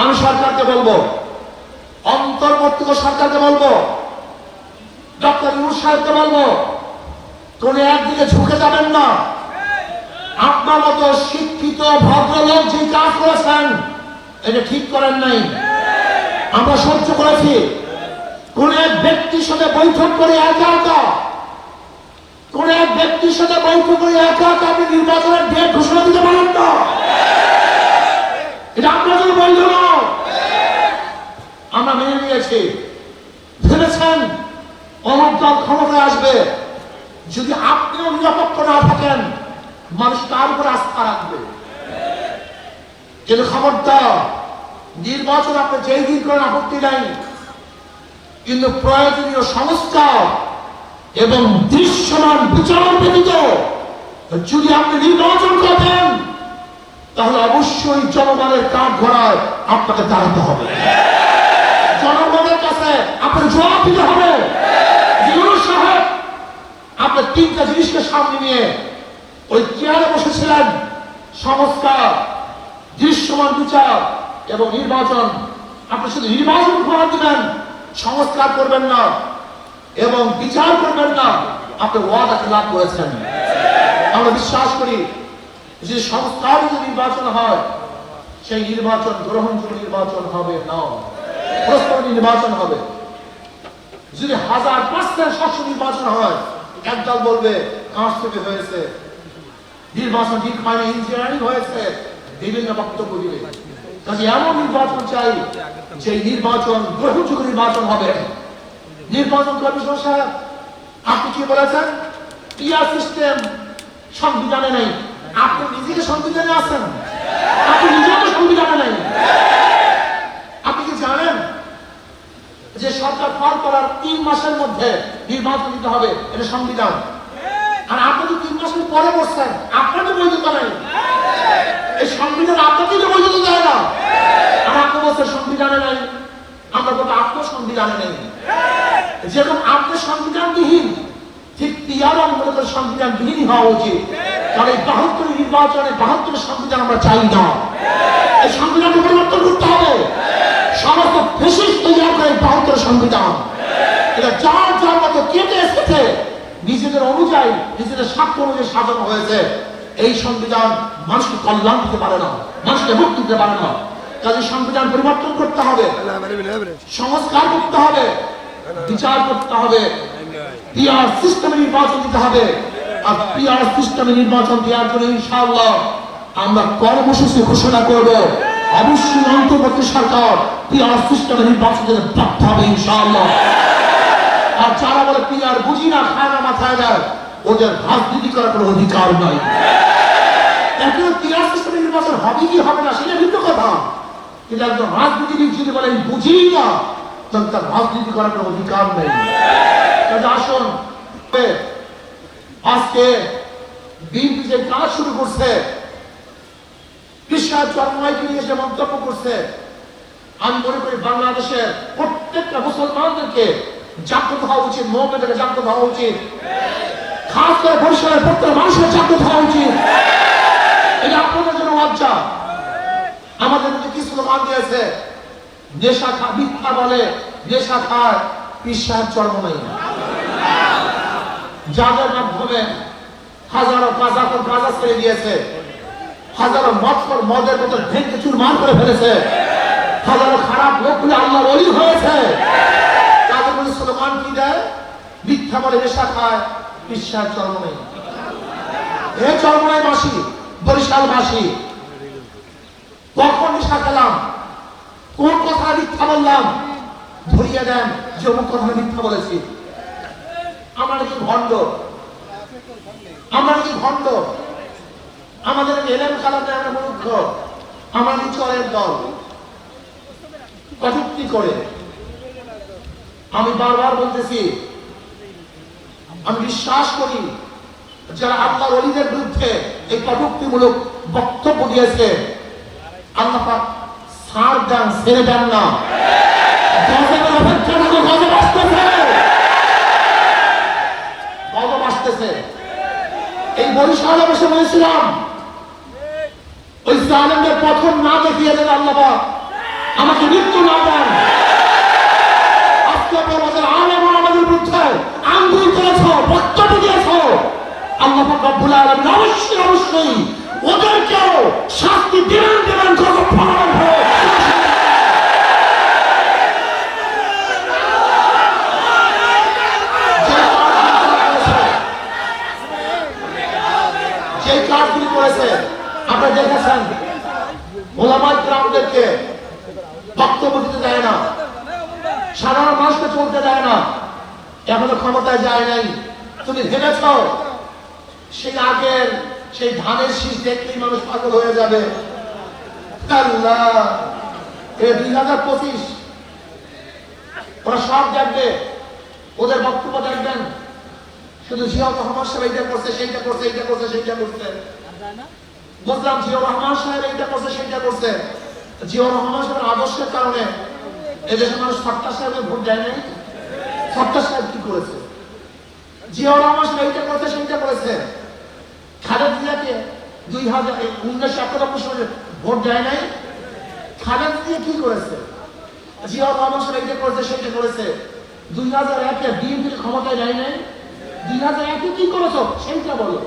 আমি সরকারকে বলব অন্তর্বর্তী সরকারকে বলব, ডক্টর ইউর সাহেবকে বলব, কোন একদিকে ঝুঁকে যাবেন না। আপনার মতো শিক্ষিত ভদ্রলোক যে কাজ করেছেন, এটা ঠিক করেন নাই। আমরা সহ্য করেছি। কোন এক ব্যক্তির সাথে বৈঠক করে একা একা কোন এক ব্যক্তির সাথে বৈঠক করে একা একা আপনি নির্বাচনের ডেট ঘোষণা দিতে পারেন না এটা আপনাদের বৈধ নয় আমরা ভেবেছেন অমুক দল ক্ষমতায় আসবে? যদি আপনিও নিরাপত্ত না থাকেন, মানুষ তার উপর আস্থা রাখবে। কিন্তু খবরদার, নির্বাচন আপনি যেই দিন করেন আপত্তি নাই। কিন্তু প্রয়োজনীয় সংস্কার এবং দৃশ্যমান বিচার ব্যতীত যদি আপনি নির্বাচন করেন, তাহলে অবশ্যই জনগণের কাঠ ঘোড়ায় আপনাকে দাঁড়াতে হবে। কাছে আপনার জবাব দিতে হবে। আপনার তিনটা জিনিসকে সামনে নিয়ে ওই চেয়ারে বসেছিলেন। সংস্কার, দৃশ্যমান বিচার এবং নির্বাচন। আপনি শুধু নির্বাচন করার দিবেন, সংস্কার করবেন না এবং বিচার করবেন না। আপনি ওয়াদা লাভ করেছেন? আমরা বিশ্বাস করি, যে সংস্কার যদি নির্বাচন হয়, সেই নির্বাচন গ্রহণযোগ্য নির্বাচন হবে না। নির্বাচন হবে। যদি হাজার নির্বাচন হয়, একদল বলবে, কাঁচ থেকে হয়েছে। নির্বাচন ঠিক হয়নি ইঞ্জিনিয়ারিং হয়েছে বক্তব্য দিবে। কাজে এমন নির্বাচন চাই, যে নির্বাচন নির্বাচন হবে। নির্বাচন কমিশন সাহেব, আপনি কি বলেছেন? পিয়ার সিস্টেম সংবিধানে নেই। আপনি নিজেকে সংবিধানে আছেন আপনি নিজেও তো সংবিধানে নেই আপনি কি জানেন যে সরকার ফল করার তিন মাসের মধ্যে দিতে হবে, এটা সংবিধান। আর আপনি তো তিন মাসের পরে বসছেন, আপনার তো বৈধতা নেই। এই সংবিধান আপনাকে তো বৈধতা দেয় না। আর আপনি বলছেন সংবিধানে নাই আমরা সংবিধানে নেই। যেরকম সংবিধানবিহীন ঠিক সংবিধানবিহীনই হওয়া উচিত। কারণ এই বাহাত্তর নির্বাচনে বাহাত্তর সংবিধান আমরা চাই না। এই সংবিধানকে পরিবর্তন করতে হবে। সমস্ত ফেসিস তৈরি করে বাহাত্তর সংবিধান। এটা যার যার কেটে এসেছে। নিজেদের অনুযায়ী, নিজেদের স্বার্থ অনুযায়ী সাজানো হয়েছে। এই সংবিধান মানুষকে কল্যাণ দিতে পারে না, মানুষকে মুক্তি দিতে পারে না। কাজে সংবিধান পরিবর্তন করতে হবে, সংস্কার করতে হবে, বিচার করতে হবে পিআর সিস্টেমে নির্বাচন দিতে হবে। আর পিআর সিস্টেমে নির্বাচন দেওয়ার জন্য ইনশাআল্লাহ আমরা কর্মসূচি ঘোষণা করব। অবশ্যই অন্তর্বর্তী সরকার পিআর সিস্টেমে নির্বাচন দিতে বাধ্য হবে ইনশাআল্লাহ। আর যারা বলে পিআর বুঝি না, খায় মাথায় দেয় ওদের রাজনীতি করার কোনো অধিকার নাই। এখন পিআর সিস্টেমে নির্বাচন হবে কি হবে না, সেটা ভিন্ন কথা। কিন্তু একজন রাজনীতিবিদ যদি বলে বুঝি না তখন তার রাজনীতি করার কোনো অধিকার নেই। আসুন আজকে বিএনপি যে কাজ শুরু করছে বিশ্বাস জন্মাইকে নিয়ে যে মন্তব্য করছে, আমি মনে করি বাংলাদেশের প্রত্যেকটা মুসলমানদেরকে জাগ্রত হওয়া উচিত মোহাম্মদের জাগ্রত হওয়া উচিত। খাস করে বরিশালের প্রত্যেক মানুষের জাগ্রত হওয়া উচিত। এটা আপনাদের জন্য লজ্জা। আমাদের মধ্যে কি স্লোগান দিয়েছে নেশা খা, মিথ্যা বলে, নেশা খায় বিশ্বাস জন্ম নেই যাদের মাধ্যমে হাজারো কাজাকর কাজা ছেড়ে দিয়েছে, হাজারো মৎসর মদের মতো ভেঙে চুরমার করে ফেলেছে, হাজারো খারাপ লোকগুলো আল্লাহর অলি হয়েছে। মধ্যে কি দেয়? মিথ্যা বলে নেশা খায়, বিশ্বাস জন্ম নেই। এ চরমনাই মাসি, বরিশাল মাসি। কখন নেশা খেলাম? কোন কথা মিথ্যা বললাম? ধরিয়ে দেন, যে অমুক কথা মিথ্যা বলেছি। আমরা নাকি ভণ্ড? আমরা নাকি ভণ্ড? আমাদের এলেম খালাতে আমরা মূর্খ আমরা নাকি চরের দল? কটুক্তি করে? আমি বারবার বলতেছি, আমি বিশ্বাস করি যারা আল্লাহর অলিদের বিরুদ্ধে এই কটুক্তিমূলক বক্তব্য দিয়েছে ছাড় দেন, ছেড়ে দেন না। এই বসে বলেছিলাম, ওই জালেমদের পথন না দেখিয়ে দেন আল্লাহ আমাকে মৃত্যু না দেন। আজকে আমাদের আলেম আমাদের বিরুদ্ধে আঙ্গুল করেছ বক্তব্য দিয়েছ আল্লাহ রব্বুল আলামিন অবশ্যই অবশ্যই ওদেরকেও শাস্তি দিবেন দিবেন যখন ফলাফল হবে যে কাজগুলি করেছে আপনারা দেখেছেন? ওলামাই গ্রামদেরকে দিতে দেয় না। সাধারণ মানুষকে চলতে দেয় না। এখনও ক্ষমতায় যায় নাই। তুমি ভেবেছ, সেই আগের, সেই ধানের শীষ দেখলেই মানুষ পাগল হয়ে যাবে। দুই হাজার পঁচিশ, ওরা সব দেখবে, ওদের বক্তব্য দেখবেন। শুধু জিয়াউর রহমান সাহেব এইটা করছে, সেইটা করছে, এইটা করছে, সেইটা করছে। বুঝলাম জিয়াউর রহমান সাহেব এইটা করছে, সেইটা করছে। জিয়াউর রহমান সাহেবের আদর্শের কারণে এদেশের মানুষ সত্তা সাহেবের ভোট দেয় নাই? সত্তা সাহেব কি করেছে? জিয়াউর রহমান এইটা করছে, সেইটা করেছে। খালেদ জিয়াকে দুই হাজার উনিশশো একানব্বই সালে ভোট দেয় নাই? খালেদ জিয়া কি করেছে? জিয়াউর রহমান সাহেব এইটা করেছে, সেইটা করেছে। দুই হাজার একে বিএনপির ক্ষমতায় দেয় নাই? দুই হাজার একে কি করেছ? সেইটা বলো।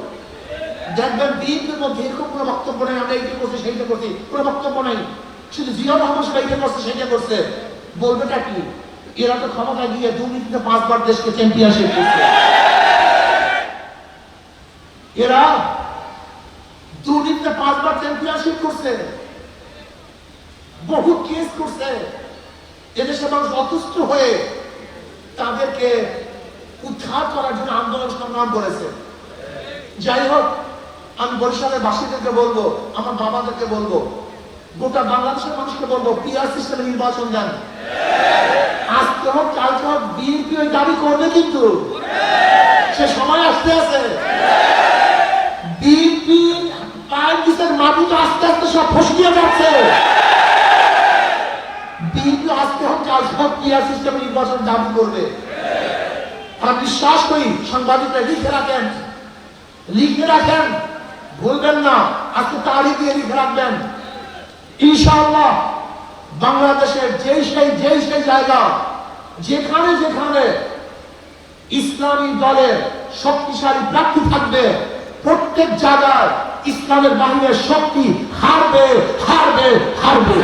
দেখবেন বিএনপির মধ্যে এরকম কোনো বক্তব্য নেই, আমরা এইটা করছি, সেইটা করছি। কোনো বক্তব্য নেই। শুধু জিয়াউর রহমান সাহেব এইটা করছে, সেইটা করছে। বলবেটা কি? এরা তো ক্ষমতা গিয়ে দুর্নীতিতে পাঁচবার দেশকে চ্যাম্পিয়নশিপ করছে এরা দুর্নীতিতে পাঁচবার চ্যাম্পিয়নশিপ করছে। বহু কেস করছে। এদেশের মানুষ অতুষ্ট হয়ে তাদেরকে উদ্ধার করার জন্য আন্দোলন সংগ্রাম করেছে। যাই হোক, আমি বরিশালের বাসীদেরকে বলব, আমার বাবাদেরকে বলব, গোটা বাংলাদেশের মানুষকে বলব পিআর সিস্টেমে নির্বাচন দেন। আজকে হোক কালকে হোক বিএনপি ওই দাবি করবে কিন্তু। সে সময় আসতে আছে। বিএনপি পায়ের মাটি তো আস্তে আস্তে সব ফসকিয়ে যাচ্ছে। বিএনপি আজকে হোক কালকে হোক পিআর সিস্টেমে নির্বাচন দাবি করবে। আমরা বিশ্বাস করি, সাংবাদিকরা লিখে রাখেন। লিখে রাখেন, ভুলবেন না। আজকে তারিখ দিয়ে লিখে রাখবেন। ইনশাআল্লাহ। বাংলাদেশের যে সেই যে সেই জায়গা, যেখানে যেখানে ইসলামী দলের শক্তিশালী প্রার্থী থাকবে, প্রত্যেক জায়গায় ইসলামের বাহিনীর শক্তি হারবে হারবে হারবে।